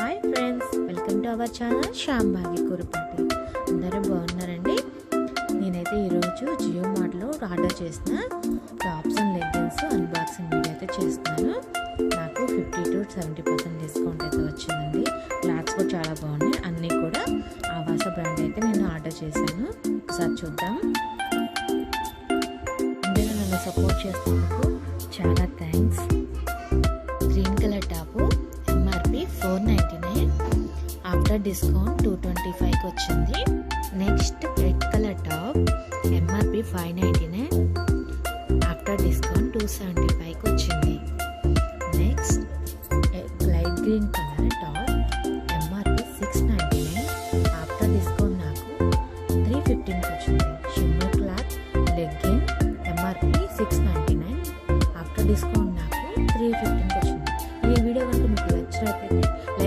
Hi friends welcome to our channel Shyambagi Kurapati. అందరూ బాగున్నారండి? నేనైతే ఈరోజు జియో మార్ట్లో ఆర్డర్ చేసిన tops and leggings unboxing video అయితే చేస్తున్నాను. నాకు fifty to seventy percent discount అయితే వచ్చిందండి. క్లాత్స్ కూడా చాలా బాగున్నాయి. అన్నీ కూడా ఆవాస బ్రాండ్ అయితే నేను ఆర్డర్ చేశాను. ఒకసారి చూద్దాం. అందరూ నన్ను సపోర్ట్ చేస్తున్నందుకు చాలా thanks. After discount two twenty ఫైవ్కి వచ్చింది. Next red colour top MRP five ninety nine after discount two seventy ఫైవ్కి వచ్చింది. Next light green colour top MRP six ninety nine after discount నాకు త్రీ ఫిఫ్టీన్కి వచ్చింది. Shimmer cloth leggin MRP six ninety nine after discount నాకు three ఫిఫ్టీన్కి